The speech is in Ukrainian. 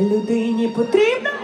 людині потрібна.